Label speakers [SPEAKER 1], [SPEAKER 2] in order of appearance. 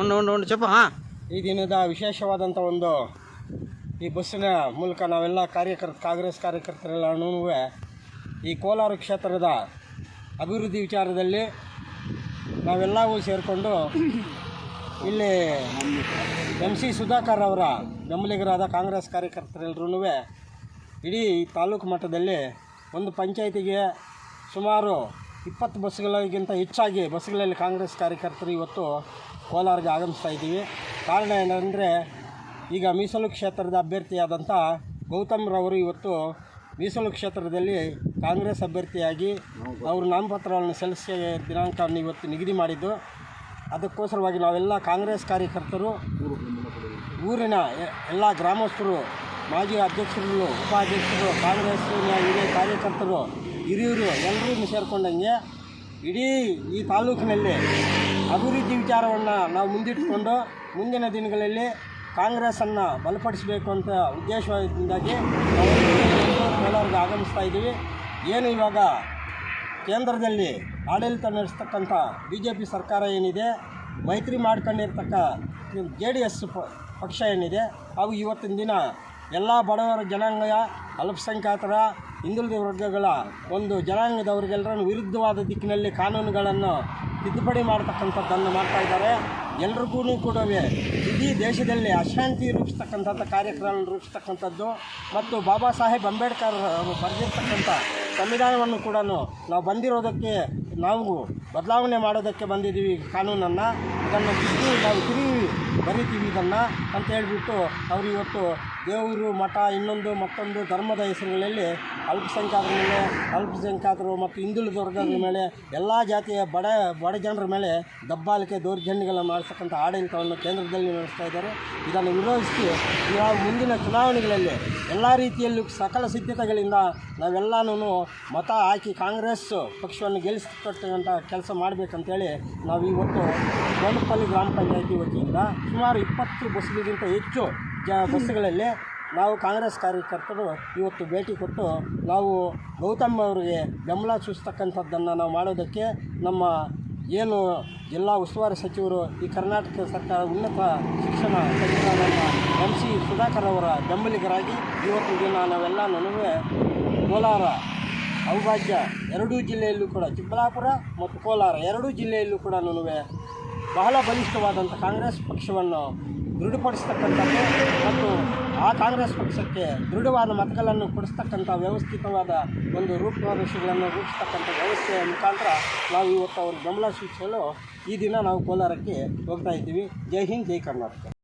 [SPEAKER 1] ಉಂಡು ಉಂಡು ಉಂಡು ಚಪ್ಪ ಹಾಂ
[SPEAKER 2] ಈ ದಿನದ ವಿಶೇಷವಾದಂಥ ಒಂದು ಈ ಬಸ್ಸಿನ ಮೂಲಕ ನಾವೆಲ್ಲ ಕಾರ್ಯಕರ್ತ ಕಾಂಗ್ರೆಸ್ ಕಾರ್ಯಕರ್ತರೆಲ್ಲನೂ ಈ ಕೋಲಾರ ಕ್ಷೇತ್ರದ ಅಭಿವೃದ್ಧಿ ವಿಚಾರದಲ್ಲಿ ನಾವೆಲ್ಲವೂ ಸೇರಿಕೊಂಡು ಇಲ್ಲಿ ಎಂ ಸಿ ಸುಧಾಕರ್ ಅವರ ಬೆಂಬಲಿಗರಾದ ಕಾಂಗ್ರೆಸ್ ಕಾರ್ಯಕರ್ತರೆಲ್ಲರೂ ಇಡೀ ತಾಲೂಕು ಮಟ್ಟದಲ್ಲಿ ಒಂದು ಪಂಚಾಯಿತಿಗೆ ಸುಮಾರು ಇಪ್ಪತ್ತು ಬಸ್ಗಳಿಗಿಂತ ಹೆಚ್ಚಾಗಿ ಬಸ್ಗಳಲ್ಲಿ ಕಾಂಗ್ರೆಸ್ ಕಾರ್ಯಕರ್ತರು ಇವತ್ತು ಕೋಲಾರಿಗೆ ಆಗಮಿಸ್ತಾ ಇದ್ದೀವಿ. ಕಾರಣ ಏನಂದರೆ, ಈಗ ಮೀಸಲು ಕ್ಷೇತ್ರದ ಅಭ್ಯರ್ಥಿಯಾದಂಥ ಗೌತಮ್ ರವರು ಇವತ್ತು ಮೀಸಲು ಕ್ಷೇತ್ರದಲ್ಲಿ ಕಾಂಗ್ರೆಸ್ ಅಭ್ಯರ್ಥಿಯಾಗಿ ಅವರು ನಾಮಪತ್ರವನ್ನು ಸಲ್ಲಿಸಿದ ದಿನಾಂಕವನ್ನು ಇವತ್ತು ನಿಗದಿ ಮಾಡಿದ್ದು. ಅದಕ್ಕೋಸ್ಕರವಾಗಿ ನಾವೆಲ್ಲ ಕಾಂಗ್ರೆಸ್ ಕಾರ್ಯಕರ್ತರು, ಊರಿನ ಎಲ್ಲ ಗ್ರಾಮಸ್ಥರು, ಮಾಜಿ ಅಧ್ಯಕ್ಷರು, ಉಪಾಧ್ಯಕ್ಷರು ಕಾಂಗ್ರೆಸ್ ಹಿರಿಯ ಕಾರ್ಯಕರ್ತರು ಹಿರಿಯರು ಎಲ್ಲರೂ ಸೇರಿಕೊಂಡಂಗೆ ಇಡೀ ಈ ತಾಲೂಕಿನಲ್ಲಿ ಅಭಿವೃದ್ಧಿ ವಿಚಾರವನ್ನು ನಾವು ಮುಂದಿಟ್ಟುಕೊಂಡು ಮುಂದಿನ ದಿನಗಳಲ್ಲಿ ಕಾಂಗ್ರೆಸ್ಸನ್ನು ಬಲಪಡಿಸಬೇಕು ಅಂತ ಉದ್ದೇಶದಿಂದಾಗಿ ಕೋಲಾರ್ಗೆ ಆಗಮಿಸ್ತಾ ಇದ್ದೀವಿ. ಏನು ಇವಾಗ ಕೇಂದ್ರದಲ್ಲಿ ಆಡಳಿತ ನಡೆಸ್ತಕ್ಕಂಥ ಬಿ ಜೆ ಪಿ ಸರ್ಕಾರ ಏನಿದೆ, ಮೈತ್ರಿ ಮಾಡ್ಕೊಂಡಿರ್ತಕ್ಕ ಜೆ ಡಿ ಎಸ್ ಪಕ್ಷ ಏನಿದೆ, ಅವು ಇವತ್ತಿನ ದಿನ ಎಲ್ಲ ಬಡವರ ಜನಾಂಗ ಅಲ್ಪಸಂಖ್ಯಾತರ ಹಿಂದುಳಿದ ವರ್ಗಗಳ ಒಂದು ಜನಾಂಗದವರಿಗೆಲ್ಲರನ್ನು ವಿರುದ್ಧವಾದ ದಿಕ್ಕಿನಲ್ಲಿ ಕಾನೂನುಗಳನ್ನು ತಿದ್ದುಪಡಿ ಮಾಡ್ತಕ್ಕಂಥದ್ದನ್ನು ಮಾಡ್ತಾ ಇದ್ದಾರೆ. ಎಲ್ರಿಗೂ ಕೂಡ ಇಡೀ ದೇಶದಲ್ಲಿ ಅಶಾಂತಿ ರೂಪಿಸ್ತಕ್ಕಂಥದ್ದು ಕಾರ್ಯಕ್ರಮ ರೂಪಿಸ್ತಕ್ಕಂಥದ್ದು ಮತ್ತು ಬಾಬಾ ಸಾಹೇಬ್ ಅಂಬೇಡ್ಕರ್ ಅವರು ಬರೆದಿರ್ತಕ್ಕಂಥ ಸಂವಿಧಾನವನ್ನು ಕೂಡ ನಾವು ಬಂದಿರೋದಕ್ಕೆ ನಾವು ಬದಲಾವಣೆ ಮಾಡೋದಕ್ಕೆ ಬಂದಿದ್ದೀವಿ ಕಾನೂನನ್ನು. ಇದನ್ನು ಬಿಟ್ಟು ನಾವು ತಿರುಗಿ ಬರಿತೀವಿ ಇದನ್ನು ಅಂತ ಹೇಳಿಬಿಟ್ಟು ಅವರು ಇವತ್ತು ದೇವರು, ಮಠ, ಇನ್ನೊಂದು ಮತ್ತೊಂದು ಧರ್ಮದ ಹೆಸರುಗಳಲ್ಲಿ ಅಲ್ಪಸಂಖ್ಯಾತರ ಮೇಲೆ ಅಲ್ಪಸಂಖ್ಯಾತರು ಮತ್ತು ಹಿಂದುಳಿದ ವರ್ಗದ ಮೇಲೆ, ಎಲ್ಲ ಜಾತಿಯ ಬಡ ಬಡ ಜನರ ಮೇಲೆ ದಬ್ಬಾಲಿಕೆ ದೌರ್ಜನ್ಯಗಳನ್ನು ಮಾಡಿಸ್ತಕ್ಕಂಥ ಆಡಳಿತವನ್ನು ಕೇಂದ್ರದಲ್ಲಿ ನಡೆಸ್ತಾ ಇದ್ದಾರೆ. ಇದನ್ನು ವಿರೋಧಿಸಿ ಇವಾಗ ಮುಂದಿನ ಚುನಾವಣೆಗಳಲ್ಲಿ ಎಲ್ಲ ರೀತಿಯಲ್ಲೂ ಸಕಲ ಸಿದ್ಧತೆಗಳಿಂದ ನಾವೆಲ್ಲನೂ ಮತ ಹಾಕಿ ಕಾಂಗ್ರೆಸ್ ಪಕ್ಷವನ್ನು ಗೆಲ್ಲಿಸ್ತಕ್ಕಂಥ ಕೆಲಸ ಮಾಡಬೇಕಂತೇಳಿ ನಾವು ಇವತ್ತು ಬಂಡಪಲ್ಲಿ ಗ್ರಾಮ ಪಂಚಾಯತಿ ವತಿಯಿಂದ ಸುಮಾರು ಇಪ್ಪತ್ತು ಬಸ್ಗಳಿಗಿಂತ ಹೆಚ್ಚು ಜ ಬಸ್ಗಳಲ್ಲಿ ನಾವು ಕಾಂಗ್ರೆಸ್ ಕಾರ್ಯಕರ್ತರು ಇವತ್ತು ಭೇಟಿ ಕೊಟ್ಟು ನಾವು ಗೌತಮ್ ಅವರಿಗೆ ಬೆಂಬಲ ಸೂಚಿಸ್ತಕ್ಕಂಥದ್ದನ್ನು ನಾವು ಮಾಡೋದಕ್ಕೆ ನಮ್ಮ ಏನು ಜಿಲ್ಲಾ ಉಸ್ತುವಾರಿ ಸಚಿವರು ಈ ಕರ್ನಾಟಕ ಸರ್ಕಾರ ಉನ್ನತ ಶಿಕ್ಷಣ ಸಚಿವರಾದ ಎಂ ಸಿ ಸುಧಾಕರ್ ಅವರ ಬೆಂಬಲಿಗರಾಗಿ ಇವತ್ತು ದಿನ ನಾವೆಲ್ಲ ನನಗೆ ಕೋಲಾರ ಅವಿಭಾಜ್ಯ ಎರಡೂ ಜಿಲ್ಲೆಯಲ್ಲೂ ಕೂಡ ಚಿಕ್ಕಬಳ್ಳಾಪುರ ಮತ್ತು ಕೋಲಾರ ಎರಡೂ ಜಿಲ್ಲೆಯಲ್ಲೂ ಕೂಡ ಬಹಳ ಬಲಿಷ್ಠವಾದಂಥ ಕಾಂಗ್ರೆಸ್ ಪಕ್ಷವನ್ನು ದೃಢಪಡಿಸ್ತಕ್ಕಂಥದ್ದು ಮತ್ತು ಆ ಕಾಂಗ್ರೆಸ್ ಪಕ್ಷಕ್ಕೆ ದೃಢವಾದ ಮತಗಳನ್ನು ಕೊಡಿಸ್ತಕ್ಕಂಥ ವ್ಯವಸ್ಥಿತವಾದ ಒಂದು ರೂಪುರೇಷೆಗಳನ್ನು ರೂಪಿಸ್ತಕ್ಕಂಥ ವ್ಯವಸ್ಥೆಯ ಮುಖಾಂತರ ನಾವು ಇವತ್ತು ಅವರು ಬೆಂಬಲ ಸೂಚಿಸಲು ಈ ದಿನ ನಾವು ಕೋಲಾರಕ್ಕೆ ಹೋಗ್ತಾ ಇದ್ದೀವಿ. ಜೈ ಹಿಂದ್, ಜೈ ಕರ್ನಾಟಕ.